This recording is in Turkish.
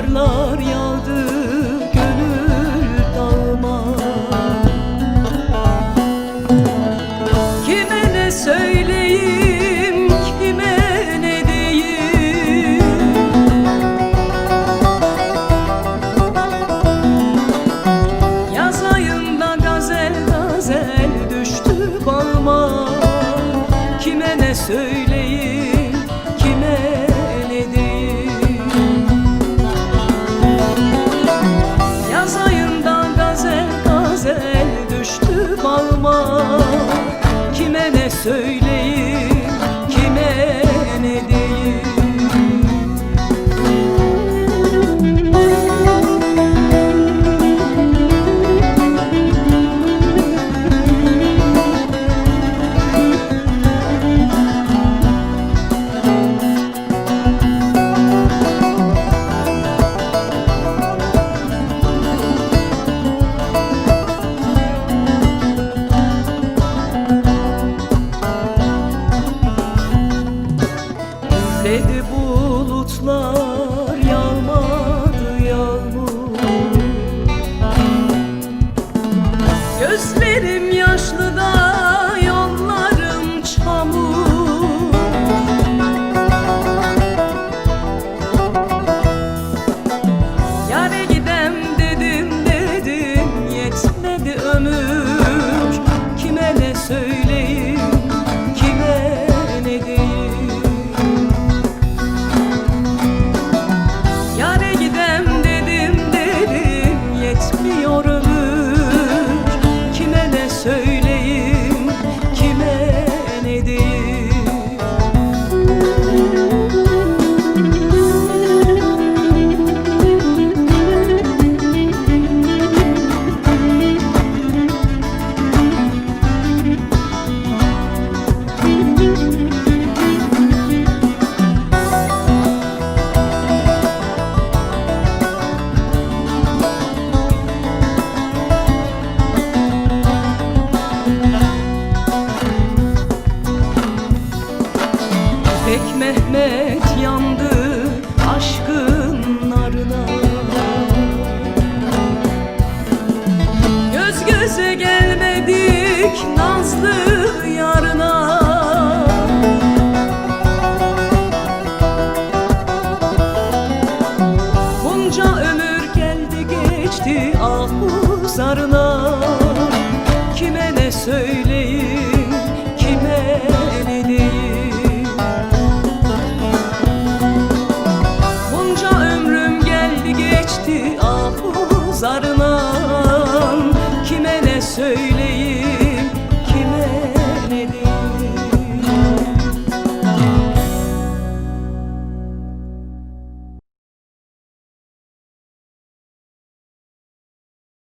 karlar yağdı gönül dağıma. Kime ne söyleyeyim, kime ne diyeyim? Yaz ayında gazel gazel düştü bağıma. Kime ne söyleyeyim? söyle. Üfledi bulutlar yağmadı yağmur. Gözlerim nazlı yarına. Bunca ömür geldi geçti ah bu zarına.